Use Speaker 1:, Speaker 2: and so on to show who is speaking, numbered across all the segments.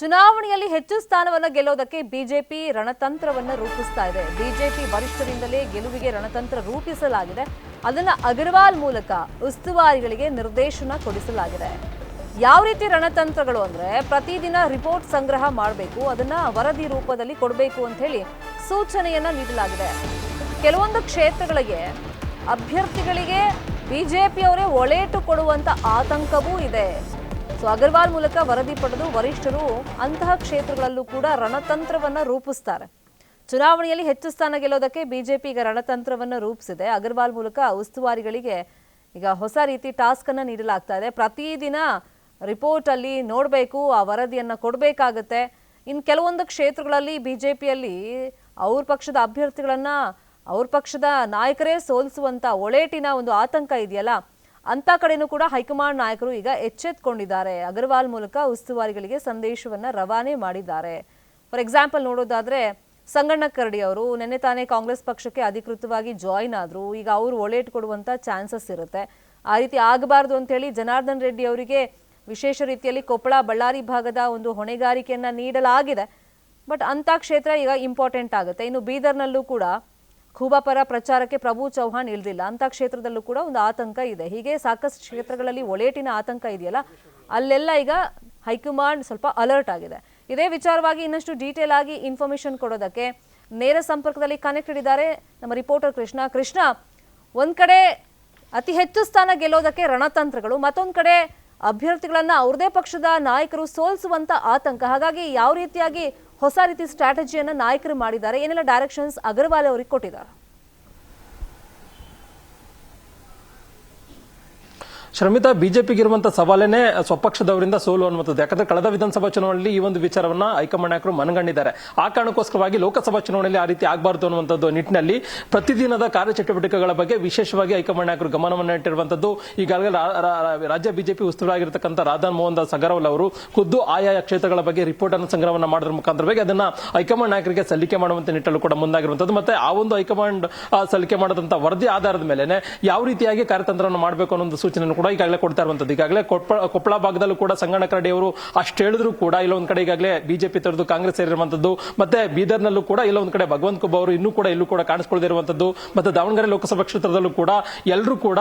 Speaker 1: ಚುನಾವಣೆಯಲ್ಲಿ ಹೆಚ್ಚು ಸ್ಥಾನವನ್ನು ಗೆಲ್ಲೋದಕ್ಕೆ ಬಿಜೆಪಿ ರಣತಂತ್ರವನ್ನು ರೂಪಿಸ್ತಾ ಇದೆ. ಬಿಜೆಪಿ ವರಿಷ್ಠರಿಂದಲೇ ಗೆಲುವಿಗೆ ರಣತಂತ್ರ ರೂಪಿಸಲಾಗಿದೆ. ಅದನ್ನ ಅಗರ್ವಾಲ್ ಮೂಲಕ ಉಸ್ತುವಾರಿಗಳಿಗೆ ನಿರ್ದೇಶನ ಕೊಡಿಸಲಾಗಿದೆ. ಯಾವ ರೀತಿ ರಣತಂತ್ರಗಳು ಅಂದ್ರೆ ಪ್ರತಿದಿನ ರಿಪೋರ್ಟ್ ಸಂಗ್ರಹ ಮಾಡಬೇಕು, ಅದನ್ನ ವರದಿ ರೂಪದಲ್ಲಿ ಕೊಡಬೇಕು ಅಂತ ಹೇಳಿ ಸೂಚನೆಯನ್ನ ನೀಡಲಾಗಿದೆ. ಕೆಲವೊಂದು ಕ್ಷೇತ್ರಗಳಿಗೆ ಅಭ್ಯರ್ಥಿಗಳಿಗೆ ಬಿಜೆಪಿಯವರೇ ಒಳೇಟು ಕೊಡುವಂತ ಆತಂಕವೂ ಇದೆ. ಸೊ ಅಗರ್ವಾಲ್ ಮೂಲಕ ವರದಿ ಪಡೆದು ವರಿಷ್ಠರು ಅಂತಹ ಕ್ಷೇತ್ರಗಳಲ್ಲೂ ಕೂಡ ರಣತಂತ್ರವನ್ನ ರೂಪಿಸ್ತಾರೆ. ಚುನಾವಣೆಯಲ್ಲಿ ಹೆಚ್ಚು ಸ್ಥಾನ ಗೆಲ್ಲೋದಕ್ಕೆ ಬಿಜೆಪಿ ಈಗ ರಣತಂತ್ರವನ್ನ ರೂಪಿಸಿದೆ. ಅಗರ್ವಾಲ್ ಮೂಲಕ ಉಸ್ತುವಾರಿಗಳಿಗೆ ಈಗ ಹೊಸ ರೀತಿ ಟಾಸ್ಕ್ ಅನ್ನ ನೀಡಲಾಗ್ತಾ ಇದೆ. ಪ್ರತಿದಿನ ರಿಪೋರ್ಟ್ ಅಲ್ಲಿ ನೋಡಬೇಕು, ಆ ವರದಿಯನ್ನ ಕೊಡಬೇಕಾಗತ್ತೆ. ಇನ್ನು ಕೆಲವೊಂದು ಕ್ಷೇತ್ರಗಳಲ್ಲಿ ಬಿಜೆಪಿಯಲ್ಲಿ ಅವ್ರ ಪಕ್ಷದ ಅಭ್ಯರ್ಥಿಗಳನ್ನ ಅವ್ರ ಪಕ್ಷದ ನಾಯಕರೇ ಸೋಲಿಸುವಂತ ಒಳೇಟಿನ ಒಂದು ಆತಂಕ ಇದೆಯಲ್ಲ ಅಂತ ಕಡೆನೂ ಕೂಡ ಹೈಕಮಾಂಡ್ ನಾಯಕರು ಈಗ ಎಚ್ಚೆತ್ಕೊಂಡಿದ್ದಾರೆ. ಅಗರ್ವಾಲ್ ಮೂಲಕ ಉಸ್ತುವಾರಿಗಳಿಗೆ ಸಂದೇಶವನ್ನ ರವಾನೆ ಮಾಡಿದ್ದಾರೆ. ಫಾರ್ ಎಕ್ಸಾಂಪಲ್ ನೋಡೋದಾದ್ರೆ ಸಂಗಣ್ಣ ಕರಡಿ ಅವರು ನಿನ್ನೆ ತಾನೇ ಕಾಂಗ್ರೆಸ್ ಪಕ್ಷಕ್ಕೆ ಅಧಿಕೃತವಾಗಿ ಜಾಯಿನ್ ಆದ್ರು. ಈಗ ಅವರು ಒಳೇಟ್ ಕೊಡುವಂತ ಚಾನ್ಸಸ್ ಇರುತ್ತೆ. ಆ ರೀತಿ ಆಗಬಾರ್ದು ಅಂತ ಹೇಳಿ ಜನಾರ್ದನ್ ರೆಡ್ಡಿ ಅವರಿಗೆ ವಿಶೇಷ ರೀತಿಯಲ್ಲಿ ಕೊಪ್ಪಳ ಬಳ್ಳಾರಿ ಭಾಗದ ಒಂದು ಹೊಣೆಗಾರಿಕೆಯನ್ನ ನೀಡಲಾಗಿದೆ. ಬಟ್ ಅಂತ ಕ್ಷೇತ್ರ ಈಗ ಇಂಪಾರ್ಟೆಂಟ್ ಆಗುತ್ತೆ. ಇನ್ನು ಬೀದರ್ನಲ್ಲೂ ಕೂಡ ಖೂಬಾ ಪರ ಪ್ರಚಾರಕ್ಕೆ ಪ್ರಭು ಚೌಹಾಣ್ ಇಳಿದಿಲ್ಲ ಅಂತ ಕ್ಷೇತ್ರದಲ್ಲೂ ಕೂಡ ಒಂದು ಆತಂಕ ಇದೆ. ಹೀಗೆ ಸಾಕಷ್ಟು ಕ್ಷೇತ್ರಗಳಲ್ಲಿ ಒಳೇಟಿನ ಆತಂಕ ಇದೆಯಲ್ಲ, ಅಲ್ಲೆಲ್ಲ ಈಗ ಹೈಕಮಾಂಡ್ ಸ್ವಲ್ಪ ಅಲರ್ಟ್ ಆಗಿದೆ. ಇದೇ ವಿಚಾರವಾಗಿ ಇನ್ನಷ್ಟು ಡೀಟೇಲ್ ಆಗಿ ಇನ್ಫಾರ್ಮೇಶನ್ ಕೊಡೋದಕ್ಕೆ ನೇರ ಸಂಪರ್ಕದಲ್ಲಿ ಕನೆಕ್ಟೆಡ್ ಇದ್ದಾರೆ ನಮ್ಮ ರಿಪೋರ್ಟರ್ ಕೃಷ್ಣ. ಕೃಷ್ಣ, ಒಂದ್ ಕಡೆ ಅತಿ ಹೆಚ್ಚು ಸ್ಥಾನ ಗೆಲ್ಲೋದಕ್ಕೆ ರಣತಂತ್ರಗಳು, ಮತ್ತೊಂದು ಕಡೆ ಅಭ್ಯರ್ಥಿಗಳನ್ನ ಅವ್ರದೇ ಪಕ್ಷದ ನಾಯಕರು ಸೋಲಿಸುವಂತ ಆತಂಕ. ಹಾಗಾಗಿ ಯಾವ ರೀತಿಯಾಗಿ ಹೊಸ ರೀತಿ ಸ್ಟ್ರಾಟಜಿಯನ್ನ ನಾಯಕರು ಮಾಡಿದ್ದಾರೆ. ಏನೆಲ್ಲ ಡೈರೆಕ್ಷನ್ಸ್ ಅಗರ್ವಾಲ್ ಅವರಿಗೆ ಕೊಟ್ಟಿದ್ದಾರೆ?
Speaker 2: ಶ್ರಮಿತ ಬಿಜೆಪಿಗೆ ಇರುವಂತಹ ಸವಾಲೇನೆ ಸ್ವಪಕ್ಷದವರಿಂದ ಸೋಲು ಅನ್ನುವಂಥದ್ದು. ಯಾಕಂದ್ರೆ ಕಳೆದ ವಿಧಾನಸಭಾ ಚುನಾವಣೆಯಲ್ಲಿ ಈ ಒಂದು ವಿಚಾರವನ್ನ ಹೈಕಮಾಂಡ್ ನಾಯಕರು ಮನಗಂಡಿದ್ದಾರೆ. ಆ ಕಾರಣಕ್ಕೋಸ್ಕರವಾಗಿ ಲೋಕಸಭಾ ಚುನಾವಣೆಯಲ್ಲಿ ಆ ರೀತಿ ಆಗಬಾರದು ಅನ್ನುವಂಥದ್ದು ನಿಟ್ಟಿನಲ್ಲಿ ಪ್ರತಿದಿನದ ಕಾರ್ಯಚಟುವಟಿಕೆಗಳ ಬಗ್ಗೆ ವಿಶೇಷವಾಗಿ ಹೈಕಮಾಂಡ್ ನಾಯಕರು ಗಮನವನ್ನು ಇಟ್ಟಿರುವಂತದ್ದು ಈಗಾಗಲೇ ರಾಜ್ಯ ಬಿಜೆಪಿ ಉಸ್ತುವಾರಿರತಕ್ಕಂಥ ರಾಧಾ ಮೋಹನ್ ದಾಸ್ ಅಗರ್ವಾಲ್ ಅವರು ಖುದ್ದು ಆಯಾ ಕ್ಷೇತ್ರಗಳ ಬಗ್ಗೆ ರಿಪೋರ್ಟ್ ಅನ್ನು ಸಂಗ್ರಹವನ್ನು ಮಾಡೋದ್ರ ಮುಖಾಂತರವಾಗಿ ಅದನ್ನ ಹೈಕಮಾಂಡ್ ನಾಯಕರಿಗೆ ಸಲ್ಲಿಕೆ ಮಾಡುವಂತ ನಿಟ್ಟಲ್ಲೂ ಕೂಡ ಮುಂದಾಗಿರುವಂತದ್ದು ಮತ್ತೆ ಆ ಒಂದು ಹೈಕಮಾಂಡ್ ಸಲ್ಲಿಕೆ ಮಾಡದಂತ ವರದಿ ಆಧಾರದ ಮೇಲೆ ಯಾವ ರೀತಿಯಾಗಿ ಕಾರ್ಯತಂತ್ರವನ್ನು ಮಾಡಬೇಕು ಅನ್ನೋ ಒಂದು ಕೂಡ ಈಗಾಗಲೇ ಕೊಡ್ತಾ ಇರುವಂತದ್ದು ಈಗಾಗಲೇ ಕೊಪ್ಪಳ ಕೊಪ್ಪಳ ಭಾಗದಲ್ಲೂ ಕೂಡ ಸಂಗಣ್ಣ ಕರಡಿ ಅವರು ಅಷ್ಟು ಹೇಳಿದ್ರು ಕೂಡ ಇಲ್ಲೊಂದ್ ಕಡೆ ಈಗಾಗಲೇ ಬಿಜೆಪಿ ತೊರೆದು ಕಾಂಗ್ರೆಸ್ ಸೇರಿರುವಂತದ್ದು ಮತ್ತೆ ಬೀದರ್ನಲ್ಲೂ ಕೂಡ ಇಲ್ಲೊಂದ್ ಕಡೆ ಭಗವಂತ ಕುಬ್ಬ ಅವರು ಇನ್ನೂ ಕೂಡ ಇಲ್ಲೂ ಕೂಡ ಕಾಣಿಸ್ಕೊಳ್ದಿರುವಂತದ್ದು ಮತ್ತೆ ದಾವಣಗೆರೆ ಲೋಕಸಭಾ ಕ್ಷೇತ್ರದಲ್ಲೂ ಕೂಡ ಎಲ್ಲರೂ ಕೂಡ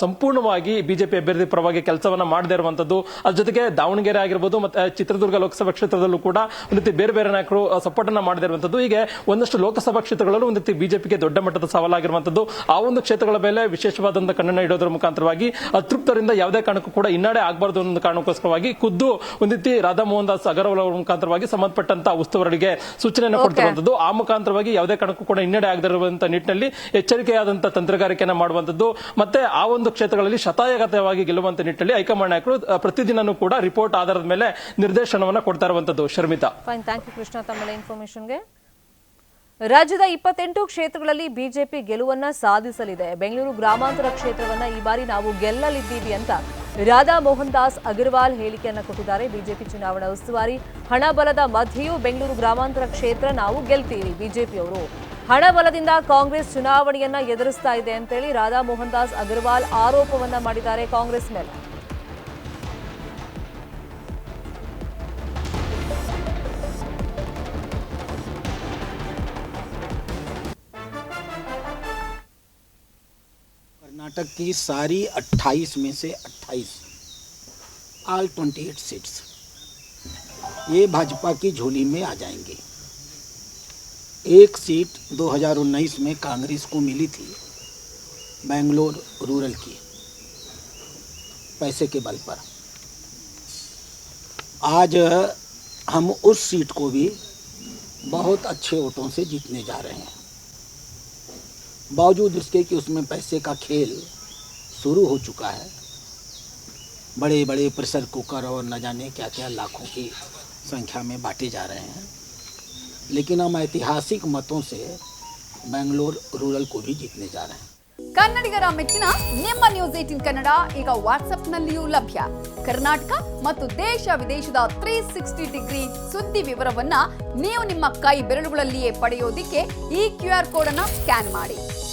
Speaker 2: ಸಂಪೂರ್ಣವಾಗಿ ಬಿಜೆಪಿ ಅಭ್ಯರ್ಥಿ ಪರವಾಗಿ ಕೆಲಸವನ್ನ ಮಾಡದೇ ಇರುವಂತದ್ದು ಅದ್ರ ಜೊತೆಗೆ ದಾವಣಗೆರೆ ಆಗಿರ್ಬೋದು, ಮತ್ತೆ ಚಿತ್ರದುರ್ಗ ಲೋಕಸಭಾ ಕ್ಷೇತ್ರದಲ್ಲೂ ಕೂಡ ಒಂದು ರೀತಿ ಬೇರೆ ಬೇರೆ ನಾಯಕರು ಸಪೋರ್ಟ್ ಅನ್ನ ಮಾಡದೇ ಇರುವಂತದ್ದು ಹೀಗೆ ಒಂದಷ್ಟು ಲೋಕಸಭಾ ಕ್ಷೇತ್ರಗಳಲ್ಲೂ ಒಂದು ರೀತಿ ಬಿಜೆಪಿಗೆ ದೊಡ್ಡ ಮಟ್ಟದ ಸವಾಲಾಗಿರುವಂತದ್ದು ಆ ಒಂದು ಕ್ಷೇತ್ರಗಳ ಮೇಲೆ ವಿಶೇಷವಾದಂತಹ ಕಣ್ಣನ್ನ ಇಡೋದ್ರ ಮುಖಾಂತರವಾಗಿ ಅತೃಪ್ತರಿಂದ ಯಾವುದೇ ಕಾರಣಕ್ಕೂ ಕೂಡ ಹಿನ್ನಡೆ ಆಗಬಾರದು ಅನ್ನೋ ಕಾರಣಕ್ಕೋಸ್ಕರವಾಗಿ ಖುದ್ದು ಒಂದು ರೀತಿ ರಾಧಾ ಮೋಹನ್ ದಾಸ್ ಅಗರ್ವಾಲ್ ಅವರ ಮುಖಾಂತರವಾಗಿ ಸಂಬಂಧಪಟ್ಟಂತ ಉಸ್ತುವಾರಿಗೆ ಸೂಚನೆಯನ್ನು ಕೊಡ್ತಿರುವಂತದ್ದು ಆ ಮುಖಾಂತರವಾಗಿ ಯಾವುದೇ ಕಾರಣಕ್ಕೂ ಕೂಡ ಹಿನ್ನಡೆ ಆಗದಿರುವಂತಹ ನಿಟ್ಟಿನಲ್ಲಿ ಎಚ್ಚರಿಕೆಯಾದಂತಹ ತಂತ್ರಗಾರಿಕೆಯನ್ನು ಮಾಡುವಂತದ್ದು ಮತ್ತೆ ಆ ಒಂದು ಕ್ಷೇತ್ರಗಳಲ್ಲಿ ಶತಾಯಗತವಾಗಿ ಗೆಲ್ಲುವಂತ ನಿಟ್ಟಿನಲ್ಲಿ ಹೈಕಮಾಂಡ್ ನಾಯಕರು ಪ್ರತಿದಿನನೂ ಕೂಡ ರಿಪೋರ್ಟ್ ಆಧಾರದ ಮೇಲೆ ನಿರ್ದೇಶನವನ್ನ ಕೊಡ್ತಾ ಇರುವಂತದ್ದು Sharmitha.
Speaker 1: Fine thank you Krishna. ತಮ್ಮ ಇನ್ಫಾರ್ಮೇಶನ್ಗೆ ರಾಜ್ಯದ ಇಪ್ಪತ್ತೆಂಟು ಕ್ಷೇತ್ರಗಳಲ್ಲಿ ಬಿಜೆಪಿ ಗೆಲುವನ್ನ ಸಾಧಿಸಲಿದೆ. ಬೆಂಗಳೂರು ಗ್ರಾಮಾಂತರ ಕ್ಷೇತ್ರವನ್ನ ಈ ಬಾರಿ ನಾವು ಗೆಲ್ಲಲಿದ್ದೀವಿ ಅಂತ ರಾಧಾ ಮೋಹನ್ ದಾಸ್ ಅಗರ್ವಾಲ್ ಹೇಳಿಕೆಯನ್ನ ಕೊಟ್ಟಿದ್ದಾರೆ. ಬಿಜೆಪಿ ಚುನಾವಣಾ ಉಸ್ತುವಾರಿ ಹಣಬಲದ ಮಧ್ಯೆಯೂ ಬೆಂಗಳೂರು ಗ್ರಾಮಾಂತರ ಕ್ಷೇತ್ರ ನಾವು ಗೆಲ್ತೀವಿ ಬಿಜೆಪಿಯವರು. ಹಣಬಲದಿಂದ ಕಾಂಗ್ರೆಸ್ ಚುನಾವಣೆಯನ್ನ ಎದುರಿಸ್ತಾ ಇದೆ ಅಂತೇಳಿ ರಾಧಾ ಮೋಹನ್ ದಾಸ್ ಅಗರ್ವಾಲ್ ಆರೋಪವನ್ನ ಮಾಡಿದ್ದಾರೆ ಕಾಂಗ್ರೆಸ್ ಮೇಲೆ.
Speaker 3: कर्नाटक की सारी 28 में से 28 ऑल 28 सीट्स ये भाजपा की झोली में आ जाएँगे। एक सीट 2019 में कांग्रेस को मिली थी, बेंगलोर रूरल की, पैसे के बल पर। आज हम उस सीट को भी बहुत अच्छे वोटों से जीतने जा रहे हैं। बावजूद उसके कि उसमें पैसे का खेल शुरू हो चुका है बड़े बड़े प्रेशर कुकर और न जाने क्या क्या लाखों की संख्या में बांटे जा रहे हैं लेकिन हम ऐतिहासिक मतों से बेंगलोर रूरल को भी जीतने जा रहे हैं
Speaker 4: ಕನ್ನಡಿಗರ ಮೆಚ್ಚಿನ ನಿಮ್ಮ ನ್ಯೂಸ್ ಏಟಿನ್ ಕನ್ನಡ ಈಗ ವಾಟ್ಸ್ಆಪ್ನಲ್ಲಿಯೂ ಲಭ್ಯ ಕರ್ನಾಟಕ ಮತ್ತು ದೇಶ ವಿದೇಶದ ತ್ರೀ ಸಿಕ್ಸ್ಟಿ ಡಿಗ್ರಿ ಸುದ್ದಿ ವಿವರವನ್ನ ನೀವು ನಿಮ್ಮ ಕೈ ಬೆರಳುಗಳಲ್ಲಿಯೇ ಪಡೆಯೋದಿಕ್ಕೆ ಈ ಕ್ಯೂ ಆರ್ ಕೋಡ್ ಅನ್ನ ಸ್ಕ್ಯಾನ್ ಮಾಡಿ